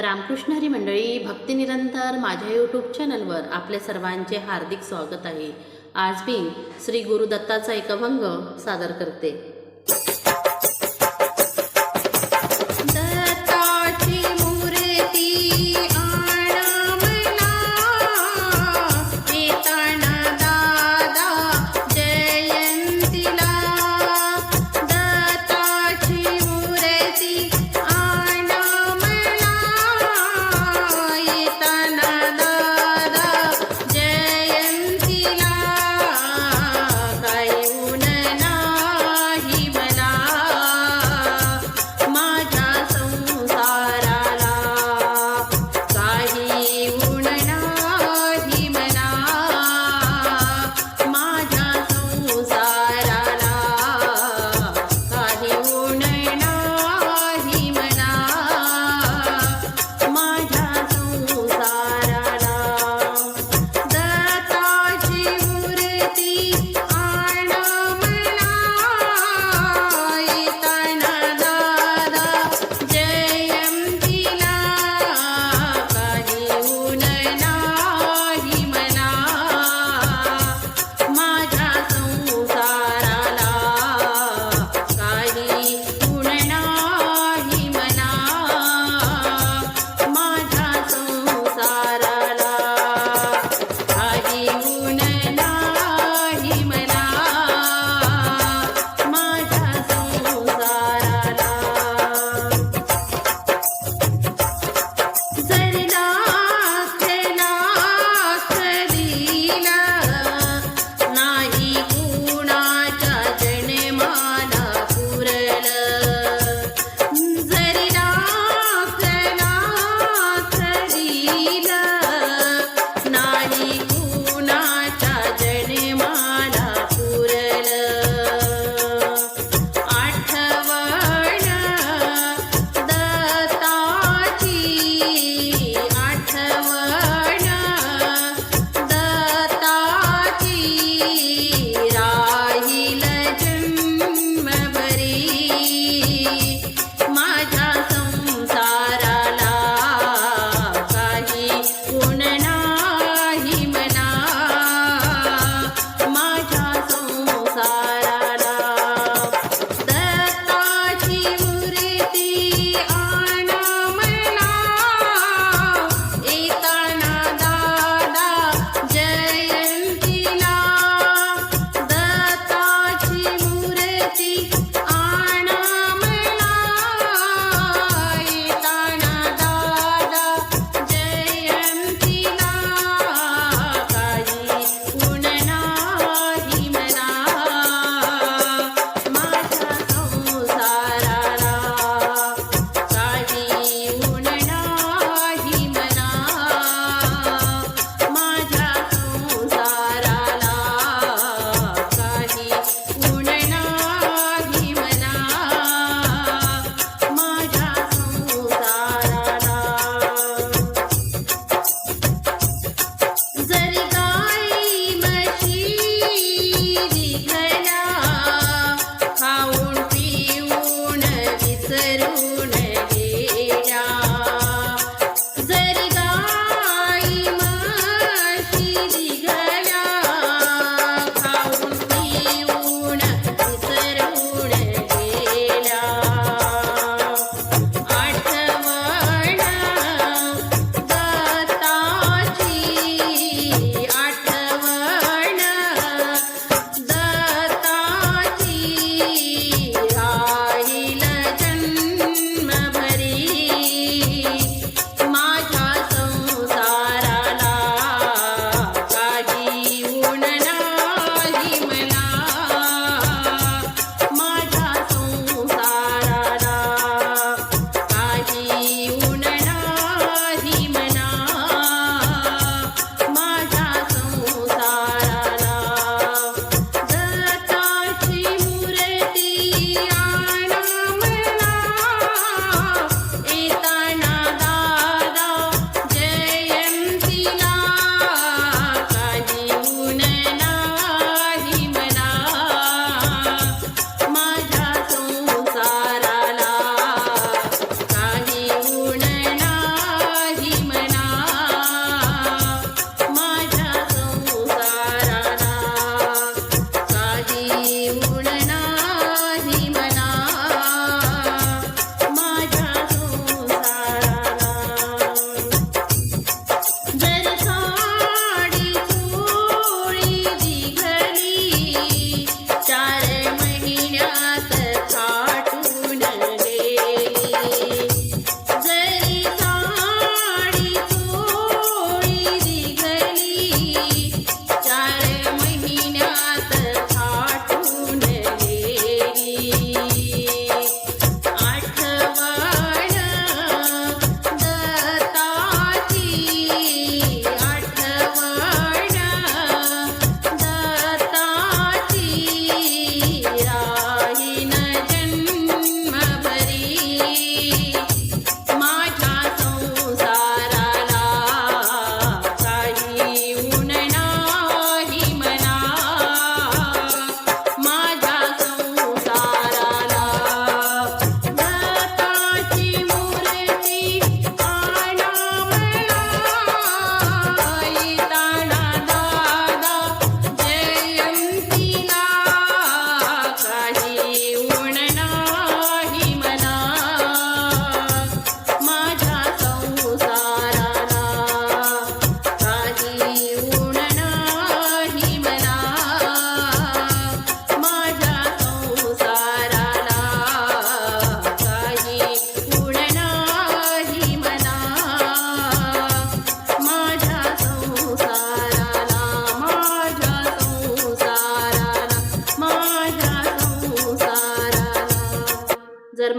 रामकृष्ण हरी मंडळी भक्तिनिरंतर माझ्या यूट्यूब चॅनलवर आपल्या सर्वांचे हार्दिक स्वागत आहे. आज मी श्री गुरुदत्ताचा एक अभंग सादर करते.